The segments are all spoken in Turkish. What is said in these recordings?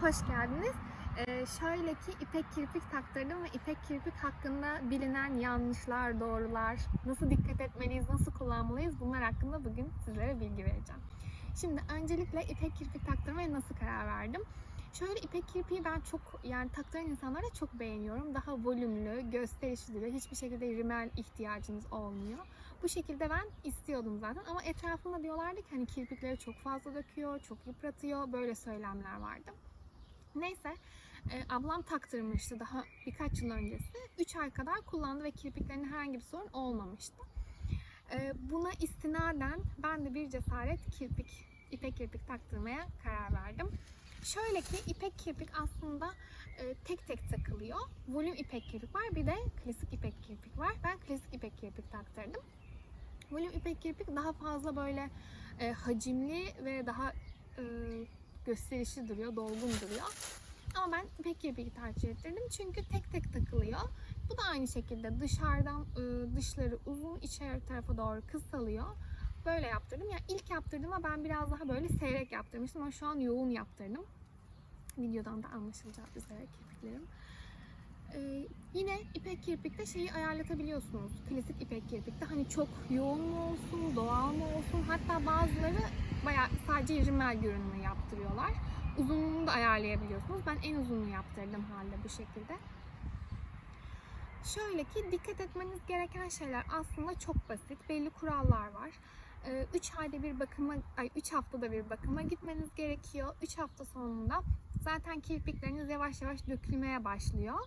Hoş geldiniz. Ee, şöyle ki ipek kirpik taktırdım ve ipek kirpik hakkında bilinen yanlışlar, doğrular, nasıl dikkat etmeliyiz, nasıl kullanmalıyız bunlar hakkında bugün sizlere bilgi vereceğim. Şimdi öncelikle ipek kirpik taktırmaya nasıl karar verdim? Şöyle ipek kirpiği ben çok yani taktıran insanlara çok beğeniyorum. Daha volümlü, gösterişli duruyor. Hiçbir şekilde rimel ihtiyacınız olmuyor. Bu şekilde ben istiyordum zaten ama etrafımda diyorlardı ki hani kirpikleri çok fazla döküyor, çok yıpratıyor. Böyle söylemler vardı. Neyse e, ablam taktırmıştı daha birkaç yıl öncesi. 3 ay kadar kullandı ve kirpiklerinde herhangi bir sorun olmamıştı. E, buna istinaden ben de bir cesaret kirpik, ipek kirpik taktırmaya karar verdim. Şöyle ki ipek kirpik aslında e, tek tek takılıyor. Volüm ipek kirpik var bir de klasik ipek kirpik var. Ben klasik ipek kirpik taktırdım. Volüm ipek kirpik daha fazla böyle e, hacimli ve daha e, gösterişli duruyor, dolgun duruyor. Ama ben ipek kirpiği tercih ettirdim çünkü tek tek takılıyor. Bu da aynı şekilde dışarıdan e, dışları uzun, içeri tarafa doğru kısalıyor. Böyle yaptırdım. Yani ilk yaptırdığımda ben biraz daha böyle seyrek yaptırmıştım ama şu an yoğun yaptırdım. Videodan da anlaşılacağı üzere kirpiklerim. Ee, yine ipek kirpikte şeyi ayarlatabiliyorsunuz. Klasik ipek kirpikte hani çok yoğun mu olsun, doğal mı olsun. Hatta bazıları bayağı sadece rimel görünümü yaptırıyorlar. Uzunluğunu da ayarlayabiliyorsunuz. Ben en uzunluğu yaptırdım halde bu şekilde. Şöyle ki dikkat etmeniz gereken şeyler aslında çok basit. Belli kurallar var. 3 ayda bir bakıma, ay 3 haftada bir bakıma gitmeniz gerekiyor. 3 hafta sonunda zaten kirpikleriniz yavaş yavaş dökülmeye başlıyor.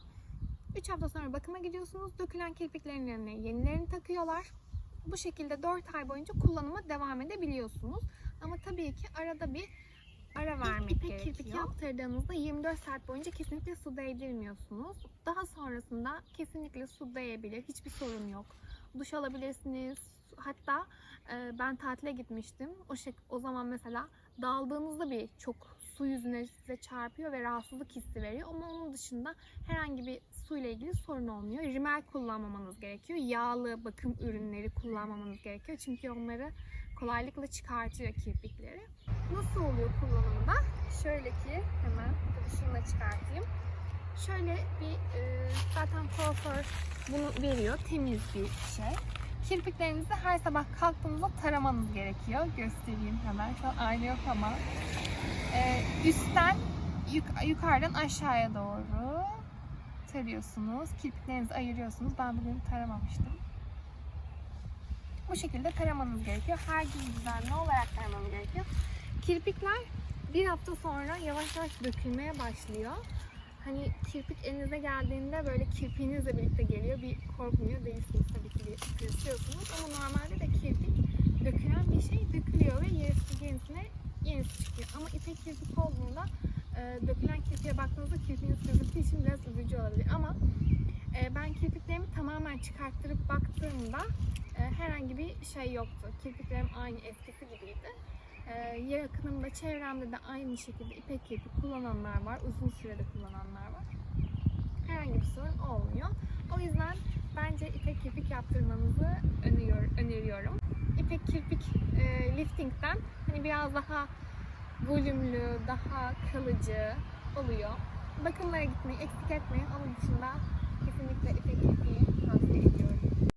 3 hafta sonra bakıma gidiyorsunuz. Dökülen kirpiklerin yerine yenilerini takıyorlar. Bu şekilde 4 ay boyunca kullanıma devam edebiliyorsunuz. Ama tabii ki arada bir ara vermek ipek gerekiyor. kirpik yaptırdığınızda 24 saat boyunca kesinlikle su değdirmiyorsunuz. Daha sonrasında kesinlikle su değebilir. Hiçbir sorun yok. Duş alabilirsiniz. Hatta e, ben tatile gitmiştim. O şek o zaman mesela daldığınızda bir çok su yüzüne size çarpıyor ve rahatsızlık hissi veriyor. Ama onun dışında herhangi bir suyla ilgili sorun olmuyor. Rimel kullanmamanız gerekiyor. Yağlı bakım ürünleri kullanmamanız gerekiyor. Çünkü onları kolaylıkla çıkartıyor kirpikleri. Nasıl oluyor kullanımı da? Şöyle ki hemen şunu da çıkartayım. Şöyle bir e, zaten kuaför bunu veriyor. Temiz bir şey. Kirpiklerinizi her sabah kalktığınızda taramanız gerekiyor. Göstereyim hemen. Şu an aynı yok ama. E, üstten yuk- yukarıdan aşağıya doğru tarıyorsunuz. Kirpiklerinizi ayırıyorsunuz. Ben bugün taramamıştım. Bu şekilde taramanız gerekiyor. Her gün düzenli olarak taramanız gerekiyor. Kirpikler bir hafta sonra yavaş yavaş dökülmeye başlıyor. Hani kirpik elinize geldiğinde böyle kirpiğinizle birlikte geliyor. Bir korkmuyor değilsiniz tabii ki bir tırsıyorsunuz. Ama normalde de kirpik dökülen bir şey dökülüyor ve yerisi yenisine yenisi çıkıyor. Ama ipek kirpik olduğunda e, dökülen kirpiğe baktığınızda kirpiğiniz gözüktüğü için biraz üzücü olabilir. Ama e, ben kirpiklerimi tamamen çıkarttırıp baktığımda e, herhangi bir şey yoktu. Kirpiklerim aynı eskisi gibiydi. E, yakınımda, çevremde de aynı şekilde ipek kirpik kullananlar var. Uzun sürede kullananlar var. Herhangi bir sorun olmuyor. O yüzden bence ipek kirpik yaptırmanızı öneriyor, öneriyorum. İpek kirpik e, liftingden hani biraz daha volümlü, daha kalıcı oluyor. Bakımlara gitmeyi eksik etmeyin. Onun dışında kesinlikle ipek kirpiği tavsiye ediyorum.